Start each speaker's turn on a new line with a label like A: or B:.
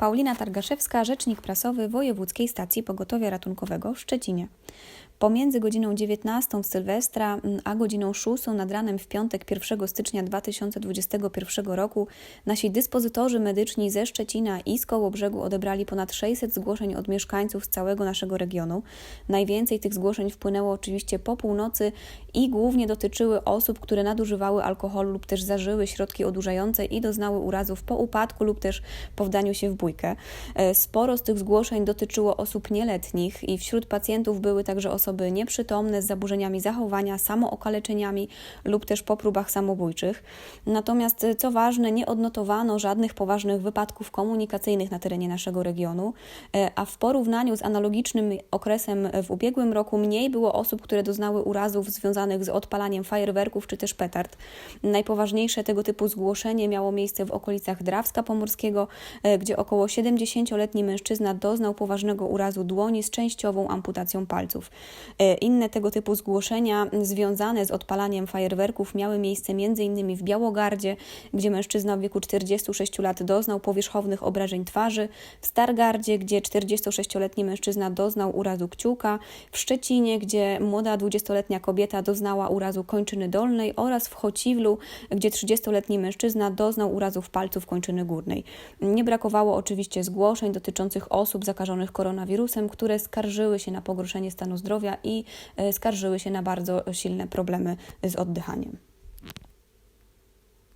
A: Paulina Targaszewska, rzecznik prasowy Wojewódzkiej Stacji Pogotowia Ratunkowego w Szczecinie. Pomiędzy godziną 19 w Sylwestra mm, a godziną 6 nad ranem w piątek 1 stycznia 2021 roku nasi dyspozytorzy medyczni ze Szczecina i z Kołobrzegu odebrali ponad 600 zgłoszeń od mieszkańców z całego naszego regionu. Najwięcej tych zgłoszeń wpłynęło oczywiście po północy i głównie dotyczyły osób, które nadużywały alkoholu lub też zażyły środki odurzające i doznały urazów po upadku lub też po wdaniu się w bójkę. E, Sporo z tych zgłoszeń dotyczyło osób nieletnich i wśród pacjentów były także osoby nieprzytomne z zaburzeniami zachowania, samookaleczeniami lub też po próbach samobójczych. Natomiast e, co ważne, nie odnotowano żadnych poważnych wypadków komunikacyjnych na terenie naszego regionu, e, a w porównaniu z analogicznym okresem w ubiegłym roku mniej było osób, które doznały urazów związanych z odpalaniem fajerwerków czy też petard. Najpoważniejsze tego typu zgłoszenie miało miejsce w okolicach Drawska Pomorskiego, e, gdzie około 70-letni mężczyzna doznał poważnego urazu dłoni z częściową amputacją palców. E, Inne tego typu zgłoszenia związane z odpalaniem fajerwerków miały miejsce m.in. w Białogardzie, gdzie mężczyzna w wieku 46 lat doznał powierzchownych obrażeń twarzy, w Stargardzie, gdzie 46-letni mężczyzna doznał urazu kciuka, w Szczecinie, gdzie młoda 20-letnia kobieta doznała urazu kończyny dolnej oraz w Chociwlu, gdzie 30-letni mężczyzna doznał urazów palców kończyny górnej. Nie brakowało oczywiście zgłoszeń dotyczących osób zakażonych koronawirusem, które skarżyły się na pogorszenie stanu zdrowia i e, skarżyły się na bardzo silne problemy z oddychaniem.